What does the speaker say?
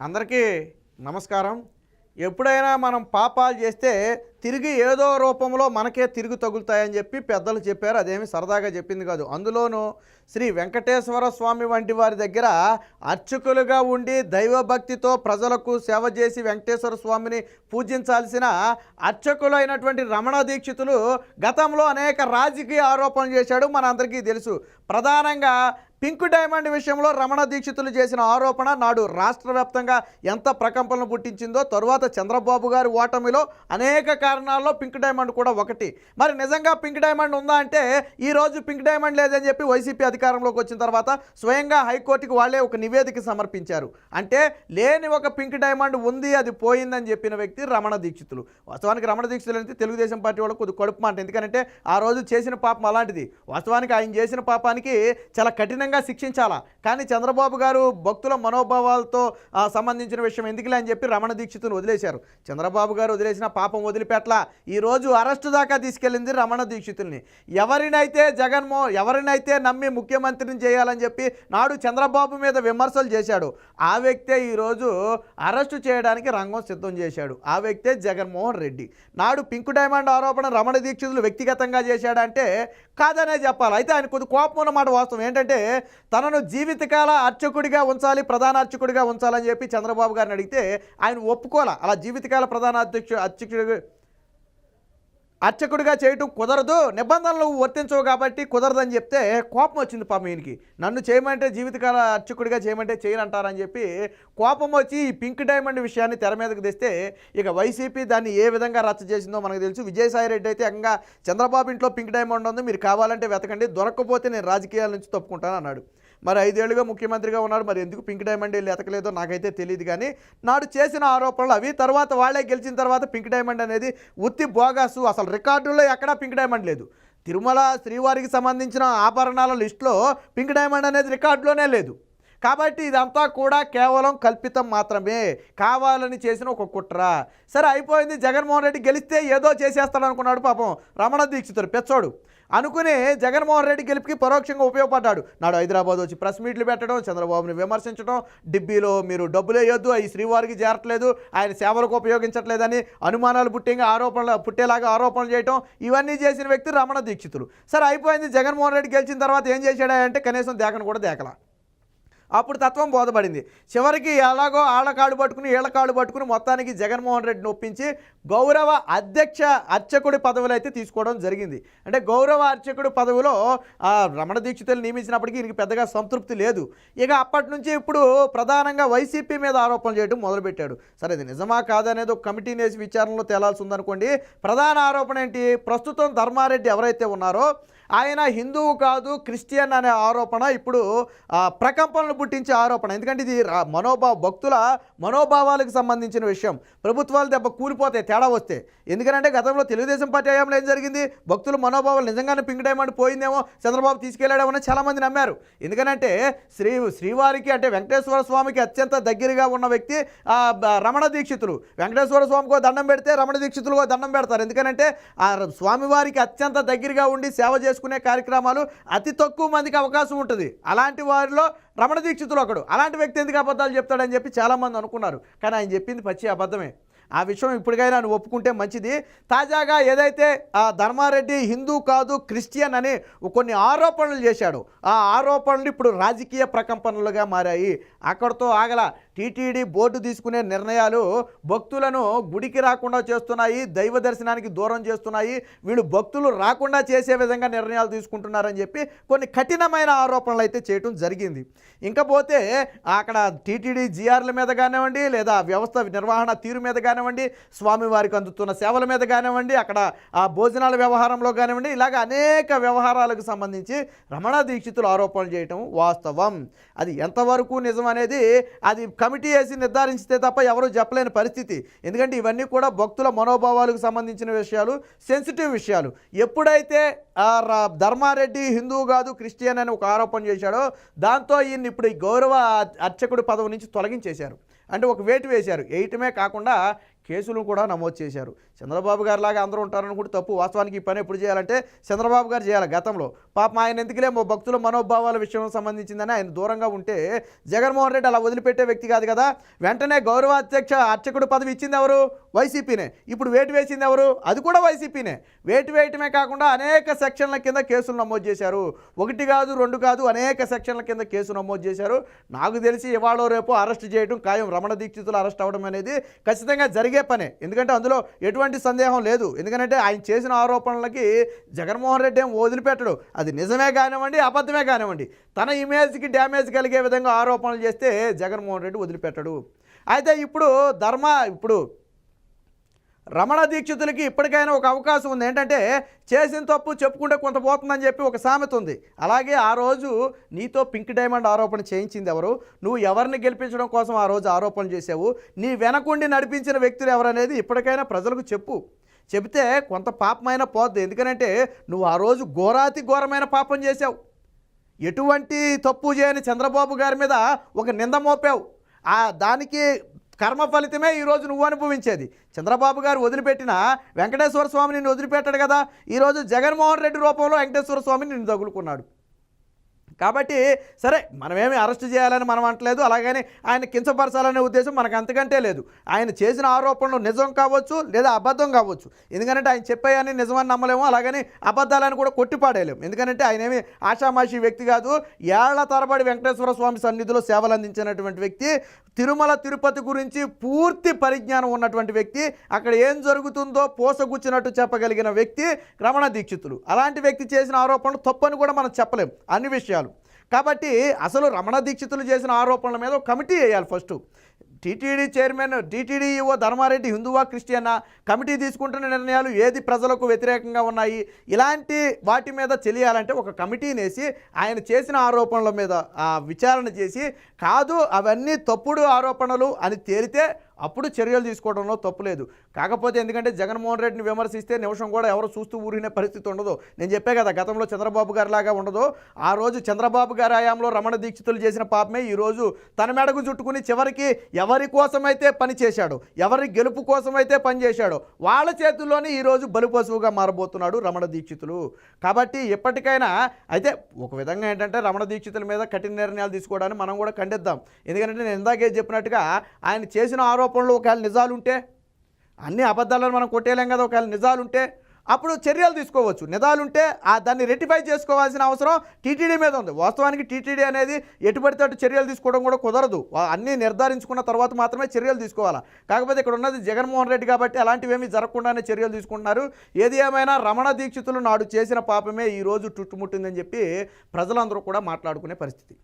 అందరికీ నమస్కారం. ఎప్పుడైనా మనం పాపాలు చేస్తే తిరిగి ఏదో రూపంలో మనకే తిరిగి తగులుతాయని చెప్పి పెద్దలు చెప్పారు. అదేమి సరదాగా చెప్పింది కాదు. అందులోనూ శ్రీ వెంకటేశ్వర స్వామి వంటి వారి దగ్గర అర్చకులుగా ఉండి దైవభక్తితో ప్రజలకు సేవ చేసి వెంకటేశ్వర స్వామిని పూజించాల్సిన అర్చకులైనటువంటి రమణ దీక్షితులు గతంలో అనేక రాజకీయ ఆరోపణలు చేశాడు. మనందరికీ తెలుసు. ప్రధానంగా పింక్ డైమండ్ విషయంలో రమణ దీక్షితులు చేసిన ఆరోపణ నాడు రాష్ట్ర వ్యాప్తంగా ఎంత ప్రకంపనలు పుట్టించిందో తరువాత చంద్రబాబు గారి ఓటమిలో అనేక కారణాల్లో పింక్ డైమండ్ కూడా ఒకటి. మరి నిజంగా పింక్ డైమండ్ ఉందా అంటే ఈ రోజు పింక్ డైమండ్ లేదని చెప్పి వైసీపీ అధికారంలోకి వచ్చిన తర్వాత స్వయంగా హైకోర్టుకి వాళ్ళే ఒక నివేదిక సమర్పించారు. అంటే లేని ఒక పింక్ డైమండ్ ఉంది అది పోయిందని చెప్పిన వ్యక్తి రమణ దీక్షితులు. వాస్తవానికి రమణ దీక్షితులు అంటే తెలుగుదేశం పార్టీ వాళ్ళకు కొద్ది కడుపు మాట. ఎందుకంటే ఆ రోజు చేసిన పాపం అలాంటిది. వాస్తవానికి ఆయన చేసిన పాపానికి చాలా కఠినంగా శిక్షించాలా? కానీ చంద్రబాబు గారు భక్తుల మనోభావాలతో సంబంధించిన విషయం ఎందుకులే అని చెప్పి రమణ దీక్షితును వదిలేశారు. చంద్రబాబు గారు వదిలేసిన పాపం వదిలిపెట్ల ఈరోజు అరెస్టు దాకా తీసుకెళ్ళింది రమణ దీక్షితుల్ని. ఎవరినైతే జగన్మో ఎవరినైతే నమ్మి ముఖ్యమంత్రిని చేయాలని చెప్పి నాడు చంద్రబాబు మీద విమర్శలు చేశాడు. ఆ వ్యక్తే ఈరోజు అరెస్టు చేయడానికి రంగం సిద్ధం చేశాడు. ఆ వ్యక్తే జగన్మోహన్ రెడ్డి. నాడు పింక్ డైమండ్ ఆరోపణ రమణ దీక్షితులు వ్యక్తిగతంగా చేశాడంటే కాదనే చెప్పాలి. అయితే ఆయన కొద్ది కోపం ఉన్నమాట వాస్తవం. ఏంటంటే తనను జీవితకాల అర్చకుడిగా ఉంచాలి ప్రధాన అర్చకుడిగా ఉంచాలని చెప్పి చంద్రబాబు గారిని అడిగితే ఆయన ఒప్పుకోలే. అలా జీవితకాల ప్రధాన అధ్యక్షు అర్చకుడు అర్చకుడిగా చేయటం కుదరదు నిబంధనలు వర్తించవు కాబట్టి కుదరదని చెప్తే కోపం వచ్చింది పాపం ఈయనకి. నన్ను చేయమంటే జీవితకాల అర్చకుడిగా చేయమంటే చేయనంటారని చెప్పి కోపం వచ్చి ఈ పింక్ డైమండ్ విషయాన్ని తెర మీదకు తెస్తే ఇక వైసీపీ దాన్ని ఏ విధంగా రచ్చ చేసిందో మనకు తెలుసు. విజయసాయిరెడ్డి అయితే అంగా చంద్రబాబు ఇంట్లో పింక్ డైమండ్ ఉంది మీరు కావాలంటే వెతకండి దొరకకపోతే నేను రాజకీయాల నుంచి తప్పుకుంటాను అన్నాడు మరి ఐదేళ్ళుగా ముఖ్యమంత్రిగా ఉన్నాడు మరి ఎందుకు పింక్ డైమండ్ వెళ్ళి ఎతకలేదో నాకైతే తెలియదు కానీ నాడు చేసిన ఆరోపణలు అవి. తర్వాత వాళ్ళే గెలిచిన తర్వాత పింక్ డైమండ్ అనేది ఉత్తి బోగాసు. అసలు రికార్డుల్లో ఎక్కడా పింక్ డైమండ్ లేదు. తిరుమల శ్రీవారికి సంబంధించిన ఆభరణాల లిస్టులో పింక్ డైమండ్ అనేది రికార్డులోనే లేదు. కాబట్టి ఇదంతా కూడా కేవలం కల్పితం మాత్రమే. కావాలని చేసిన ఒక కుట్ర. సరే అయిపోయింది. జగన్మోహన్ రెడ్డి గెలిస్తే ఏదో చేసేస్తాడు అనుకున్నాడు పాపం రమణ దీక్షితుడు. పెచ్చోడు. అనుకుని జగన్మోహన్ రెడ్డి గెలుపుకి పరోక్షంగా ఉపయోగపడ్డాడు. నాడు హైదరాబాద్ వచ్చి ప్రెస్ మీట్లు పెట్టడం చంద్రబాబుని విమర్శించడం డిబ్బీలో మీరు డబ్బులు వేయొద్దు అవి శ్రీవారికి చేరట్లేదు ఆయన సేవలకు ఉపయోగించట్లేదని అనుమానాలు పుట్టేగా ఆరోపణలు పుట్టేలాగా ఆరోపణలు చేయటం ఇవన్నీ చేసిన వ్యక్తి రమణ దీక్షితులు. సరే అయిపోయింది. జగన్మోహన్ రెడ్డి గెలిచిన తర్వాత ఏం చేశాడా అంటే కనీసం దేకను కూడా దేకలా. అప్పుడు తత్వం బోధపడింది. చివరికి ఎలాగో ఆళ్ళ కాడు పట్టుకుని ఈళ్ళ కాడు పట్టుకుని మొత్తానికి జగన్మోహన్ రెడ్డిని ఒప్పించి గౌరవ అధ్యక్ష అర్చకుడి పదవులు అయితే తీసుకోవడం జరిగింది. అంటే గౌరవ అర్చకుడి పదవిలో రమణ దీక్షితులు నియమించినప్పటికీ ఈయనకి పెద్దగా సంతృప్తి లేదు. ఇక అప్పటి నుంచి ఇప్పుడు ప్రధానంగా వైసీపీ మీద ఆరోపణలు చేయడం మొదలుపెట్టాడు. సరే ఇది నిజమా కాదనేది ఒక కమిటీని వేసి విచారణలో తేలాల్సి ఉందనుకోండి. ప్రధాన ఆరోపణ ఏంటి? ప్రస్తుతం ధర్మారెడ్డి ఎవరైతే ఉన్నారో ఆయన హిందువు కాదు క్రిస్టియన్ అనే ఆరోపణ ఇప్పుడు ప్రకంపనలు పుట్టించే ఆరోపణ. ఎందుకంటే ఇది మనోభావ భక్తుల మనోభావాలకు సంబంధించిన విషయం. ప్రభుత్వాలు దెబ్బ కూలిపోతాయి తేడా వస్తే ఎందుకంటే గతంలో తెలుగుదేశం పార్టీ హయాంలో ఏం జరిగింది? భక్తుల మనోభావాలు నిజంగానే పింక్ డైమండ్ పోయిందేమో చంద్రబాబు తీసుకెళ్ళాడేమో అని చాలామంది నమ్మారు. ఎందుకంటే శ్రీ శ్రీవారికి అంటే వెంకటేశ్వర స్వామికి అత్యంత దగ్గరగా ఉన్న వ్యక్తి రమణ దీక్షితులు. వెంకటేశ్వర స్వామికి ఓ దండం పెడితే రమణ దీక్షితులు దండం పెడతారు. ఎందుకంటే ఆ ర- స్వామివారికి అత్యంత దగ్గరగా ఉండి సేవ చేసుకునే కార్యక్రమాలు అతి తక్కువ మందికి అవకాశం ఉంటుంది. అలాంటి వారిలో రమణ దీక్షితులు ఒకడు. అలాంటి వ్యక్తి ఎందుకు అబద్ధాలు చెప్తాడని చెప్పి చాలామంది అనుకున్నారు. కానీ ఆయన చెప్పింది పచ్చి అబద్ధమే. ఆ విషయం ఇప్పటికైనా నువ్వు ఒప్పుకుంటే మంచిది. తాజాగా ఏదైతే ఆ ధర్మారెడ్డి హిందూ కాదు క్రిస్టియన్ అని కొన్ని ఆరోపణలు చేశాడు. ఆ ఆరోపణలు ఇప్పుడు రాజకీయ ప్రకంపనలుగా మారాయి. అక్కడితో ఆగల టీటీడీ బోర్డు తీసుకునే నిర్ణయాలు భక్తులను గుడికి రాకుండా చేస్తున్నాయి దైవ దర్శనానికి దూరం చేస్తున్నాయి. వీళ్ళు భక్తులు రాకుండా చేసే విధంగా నిర్ణయాలు తీసుకుంటున్నారని చెప్పి కొన్ని కఠినమైన ఆరోపణలు అయితే చేయటం జరిగింది. ఇంకా పోతే అక్కడ టీటీడీ జీఆర్ల మీద కానివ్వండి లేదా వ్యవస్థ నిర్వహణ తీరు మీద కానివ్వండి స్వామివారికి అందుతున్న సేవల మీద కానివ్వండి అక్కడ ఆ భోజనాల వ్యవహారంలో కానివ్వండి ఇలాగ అనేక వ్యవహారాలకు సంబంధించి రమణ దీక్షితులు ఆరోపణలు చేయటం వాస్తవం. అది ఎంతవరకు నిజం అనేది అది కమిటీ వేసి నిర్ధారించితే తప్ప ఎవరూ చెప్పలేని పరిస్థితి. ఎందుకంటే ఇవన్నీ కూడా భక్తుల మనోభావాలకు సంబంధించిన విషయాలు సెన్సిటివ్ విషయాలు. ఎప్పుడైతే ఆ ధర్మారెడ్డి హిందువు కాదు క్రిస్టియన్ అని ఒక ఆరోపణ చేశాడో దాంతో ఈయన్ని ఇప్పుడు ఈ గౌరవ అర్చకుడి పదవి నుంచి తొలగించేశారు. అంటే ఒక వేటు వేశారు. వేయటమే కాకుండా కేసులు కూడా నమోదు చేశారు. చంద్రబాబు గారు లాగా అందరూ ఉంటారనుకుంటే తప్పు. వాస్తవానికి ఈ పని ఎప్పుడు చేయాలంటే చంద్రబాబు గారు చేయాలి గతంలో. పాపం ఆయన ఎందుకులే మా భక్తుల మనోభావాల విషయం సంబంధించిందని ఆయన దూరంగా ఉంటే జగన్మోహన్ రెడ్డి అలా వదిలిపెట్టే వ్యక్తి కాదు కదా. వెంటనే గౌరవాధ్యక్ష అర్చకుడు పదవి ఇచ్చింది ఎవరు? వైసీపీనే. ఇప్పుడు వేటు వేసింది ఎవరు? అది కూడా వైసీపీనే. వేటు వేయటమే కాకుండా అనేక సెక్షన్ల కింద కేసులు నమోదు చేశారు. ఒకటి కాదు రెండు కాదు అనేక సెక్షన్ల కింద కేసు నమోదు చేశారు. నాకు తెలిసి ఇవాళ రేపు అరెస్ట్ చేయడం ఖాయం. రమణ దీక్షితులు అరెస్ట్ అవ్వడం అనేది ఖచ్చితంగా జరిగే పనే. ఎందుకంటే అందులో ఎటువంటి సందేహం లేదు. ఎందుకంటే ఆయన చేసిన ఆరోపణలకి జగన్మోహన్ రెడ్డి ఏం వదిలిపెట్టడు. అది నిజమే కానివ్వండి అబద్ధమే కానివ్వండి. తన ఇమేజ్కి డ్యామేజ్ కలిగే విధంగా ఆరోపణలు చేస్తే జగన్మోహన్ రెడ్డి వదిలిపెట్టడు. అయితే ఇప్పుడు ధర్మ ఇప్పుడు రమణ దీక్షితులకి ఇప్పటికైనా ఒక అవకాశం ఉంది. ఏంటంటే చేసిన తప్పు చెప్పుకుంటే కొంత పోతుందని చెప్పి ఒక సామెత ఉంది. అలాగే ఆ రోజు నీతో పింక్ డైమండ్ ఆరోపణ చేయించింది ఎవరు? నువ్వు ఎవరిని గెలిపించడం కోసం ఆ రోజు ఆరోపణ చేసావు నీ వెనకుండి నడిపించిన వ్యక్తులు ఎవరనేది ఇప్పటికైనా ప్రజలకు చెప్పు. చెబితే కొంత పాపమైన పోద్ది. ఎందుకనంటే నువ్వు ఆ రోజు ఘోరాతి ఘోరమైన పాపం చేసావు ఎటువంటి తప్పు చేయని చంద్రబాబు గారి మీద ఒక నింద మోపావు. ఆ దానికి కర్మ ఫలితమే ఈరోజు నువ్వు అనుభవించేది. చంద్రబాబు గారు వదిలిపెట్టిన వెంకటేశ్వర స్వామి నిన్ను వదిలిపెట్టాడు కదా. ఈరోజు జగన్మోహన్ రెడ్డి రూపంలో వెంకటేశ్వర స్వామి నిన్ను తగులుకున్నాడు. కాబట్టి సరే మనమేమి అరెస్ట్ చేయాలని మనం అంటలేదు అలాగని ఆయన కించపరచాలనే ఉద్దేశం మనకు అంతకంటే లేదు. ఆయన చేసిన ఆరోపణలు నిజం కావచ్చు లేదా అబద్ధం కావచ్చు. ఎందుకంటే ఆయన చెప్పాయని నిజమని నమ్మలేము. అలాగని అబద్ధాలని కూడా కొట్టిపాడేయలేము ఎందుకంటే ఆయన ఏమి ఆషామాషి వ్యక్తి కాదు. ఏళ్ళ తరబడి వెంకటేశ్వర స్వామి సన్నిధిలో సేవలు అందించినటువంటి వ్యక్తి. తిరుమల తిరుపతి గురించి పూర్తి పరిజ్ఞానం ఉన్నటువంటి వ్యక్తి. అక్కడ ఏం జరుగుతుందో పోసగుచ్చినట్టు చెప్పగలిగిన వ్యక్తి రమణ దీక్షితులు. అలాంటి వ్యక్తి చేసిన ఆరోపణలు తప్పని కూడా మనం చెప్పలేం అన్ని విషయాలు. కాబట్టి అసలు రమణ దీక్షితులు చేసిన ఆరోపణల మీద ఒక కమిటీ వేయాలి first. TTD chairman TTD EO Dharma Reddy హిందువా క్రిస్టియనా? కమిటీ తీసుకుంటున్న నిర్ణయాలు ఏది ప్రజలకు వ్యతిరేకంగా ఉన్నాయి? ఇలాంటి వాటి మీద తెలియాలంటే ఒక కమిటీని వేసి ఆయన చేసిన ఆరోపణల మీద విచారణ చేసి కాదు అవన్నీ తప్పుడు ఆరోపణలు అని తేలితే అప్పుడు చర్యలు తీసుకోవడంలో తప్పులేదు కాకపోతే ఎందుకంటే జగన్మోహన్ రెడ్డిని విమర్శిస్తే నిమిషం కూడా ఎవరు చూస్తూ ఊరినే పరిస్థితి ఉండదు. నేను చెప్పే కదా గతంలో చంద్రబాబు గారి లాగా ఉండదు. ఆ రోజు చంద్రబాబు గారి హయాంలో రమణ దీక్షితులు చేసిన పాపమే ఈరోజు తన మెడకు చుట్టుకుని చివరికి ఎవరి కోసమైతే పనిచేశాడు ఎవరి గెలుపు కోసమైతే పని చేశాడో వాళ్ళ చేతుల్లోనే ఈరోజు బలిపశువుగా మారబోతున్నాడు రమణ దీక్షితులు. కాబట్టి ఎప్పటికైనా అయితే ఒక విధంగా ఏంటంటే రమణ దీక్షితుల మీద కఠిన నిర్ణయాలు తీసుకోవడానికి మనం కూడా ఖండిద్దాం. ఎందుకంటే నేను ఇందాకే చెప్పినట్టుగా ఆయన చేసిన ఆరోపణలు ఒకవేళ నిజాలుంటే అన్ని అబద్ధాలను మనం కొట్టేయలేం కదా ఒకవేళ నిజాలుంటే అప్పుడు చర్యలు తీసుకోవచ్చు. నిజాలుంటే ఆ దాన్ని రెటిఫై చేసుకోవాల్సిన అవసరం టీటీడీ మీద ఉంది. వాస్తవానికి టీటీడీ అనేది ఎటు పడితే అటు చర్యలు తీసుకోవడం కూడా కుదరదు. అన్నీ నిర్ధారించుకున్న తర్వాత మాత్రమే చర్యలు తీసుకోవాలా? కాకపోతే ఇక్కడ ఉన్నది జగన్మోహన్ రెడ్డి కాబట్టి అలాంటివేమీ జరగకుండానే చర్యలు తీసుకుంటున్నారు. ఏది ఏమైనా రమణ దీక్షితులు నాడు చేసిన పాపమే ఈ రోజు చుట్టుముట్టిందని చెప్పి ప్రజలందరూ కూడా మాట్లాడుకునే పరిస్థితి.